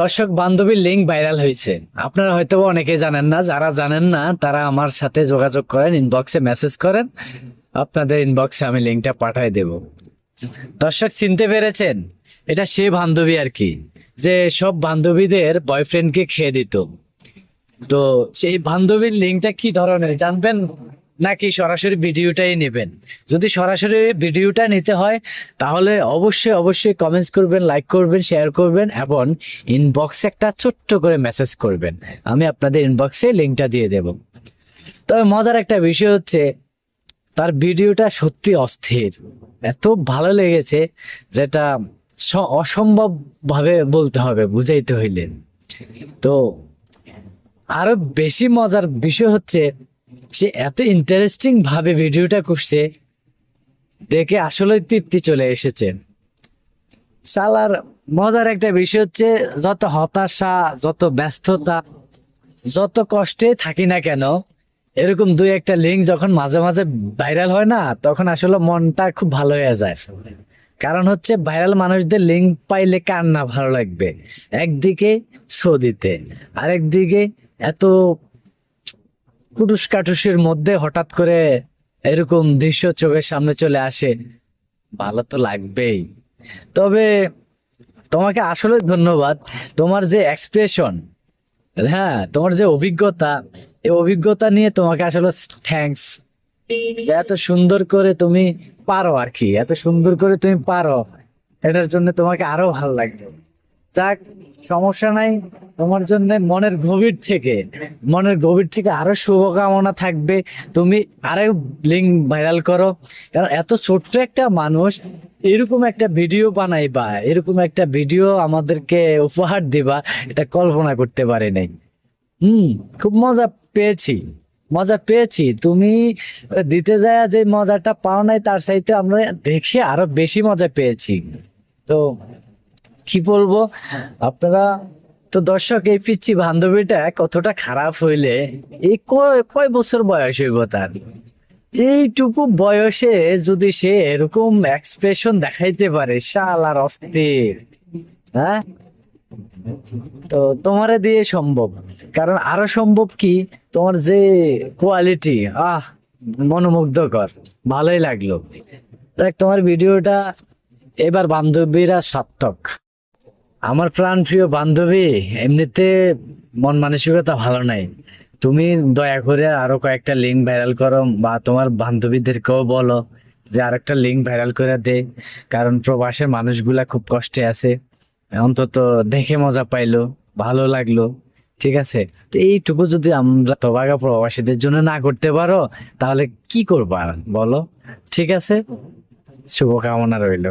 দর্শক বান্ধবীর link viral হয়েছে। আপনারা হয়তো অনেকে জানেন না, যারা জানেন না, তারা আমার সাথে যোগাযোগ করেন ইনবক্সে মেসেজ করেন। আপনাদের ইনবক্সে আমি লিঙ্কটা পাঠিয়ে দেব। দর্শক, চিনতে পেরেছেন? এটা সে বান্ধবী আর কি, যে সব বান্ধবীদের বয়ফ্রেন্ডকে খেয়ে দিত। তো সেই বান্ধবীর লিঙ্কটা কি ধরনের, জানবেন? নাকি সরাসরি ভিডিওটাই নেবেন? যদি সরাসরি ভিডিওটা নিতে হয়, তাহলে অবশ্যই অবশ্যই কমেন্টস করবেন লাইক করবেন শেয়ার করবেন এবং ইনবক্সে একটা ছোট্ট করে মেসেজ করবেন। আমি আপনাদের ইনবক্সে লিঙ্কটা দিয়ে দেব। তবে মজার একটা বিষয় হচ্ছে, তার ভিডিওটা সত্যি অস্থির। এত ভালো লেগেছে যেটা স- অসম্ভব ভাবে বলতে হবে, বুঝাইতে হইলেন তো আরও বেশি মজার বিষয় হচ্ছে সে এত ইন্টারেস্টিং ভাবে ভিডিওটা করছে, দেখে আসলে তৃপ্তি চলে এসেছে। সালার মজার একটা বিষয় হচ্ছে, যত হতাশা, যত ব্যস্ততা, যত কষ্টে থাকি না কেন, এরকম দুই একটা লিঙ্ক যখন মাঝে মাঝে ভাইরাল হয় না, তখন আসলে মনটা খুব ভালো হয়ে যায়। কারণ হচ্ছে ভাইরাল মানুষদের লিঙ্ক পাইলে কার না ভালো লাগবে? একদিকে সৌদিতে, আরেকদিকে এত কুটুস কাটুসের মধ্যে হঠাৎ করে এরকম দৃশ্য চোখের সামনে চলে আসে। ভালো তো লাগবেই। তবে তোমাকে আসলে ধন্যবাদ, তোমার যে এক্সপ্রেশন হ্যাঁ তোমার যে অভিজ্ঞতা, এই অভিজ্ঞতা নিয়ে তোমাকে আসলে থ্যাঙ্কস এত সুন্দর করে তুমি পারো আর কি, এত সুন্দর করে তুমি পারো, এটার জন্য তোমাকে আরও ভালো লাগবে। যাক, সমস্যা নাই। তোমার জন্য মনের গভীর থেকে, মনের গভীর থেকে আরও শুভকামনা থাকবে। তুমি আরও লিঙ্ক ভাইরাল করো। কারণ এত ছোট্ট একটা মানুষ, এরকম একটা ভিডিও বানাইবা, এরকম একটা ভিডিও আমাদেরকে উপহার দিবা, এটা কল্পনা করতে পারি নাই। হুম, খুব মজা পেয়েছি মজা পেয়েছি। তুমি দিতে যায় যে মজাটা পাও নাই, তার চাইতে আমরা দেখে আরও বেশি মজা পেয়েছি। তো কি বলব? আপনারা তো দর্শক, এই পিচ্ছি বান্ধবীটা কতটা খারাপ হইলে? এই কয় বছর বয়স হইব তার? এইটুকু বয়সে যদি সে এরকম এক্সপ্রেশন দেখাইতে পারে শাল আর অস্থির হ্যাঁ? তো তোমারে দিয়ে সম্ভব। কারণ আরও সম্ভব কি? তোমার যে কোয়ালিটি আহ, মনোমুগ্ধকর, ভালোই লাগল। তোমার ভিডিওটা এবার বান্ধবীরা সার্থক। আমার প্রাণ প্রিয় বান্ধবী, এমনিতে মন মানসিকতা ভালো নাই। তুমি দয়া করে আরও কয়েকটা লিঙ্ক ভাইরাল করো বা তোমার বান্ধবীদেরকেও বলো যে আর একটা লিঙ্ক ভাইরাল করে দে, কারণ প্রবাসের মানুষগুলা খুব কষ্টে আছে। অন্তত দেখে মজা পাইলো, ভালো লাগল, ঠিক আছে? তো এইটুকু যদি আমরা তবাগা প্রবাসীদের জন্য না করতে পারো, তাহলে কি করবা বলো? ঠিক আছে? শুভকামনা রইল।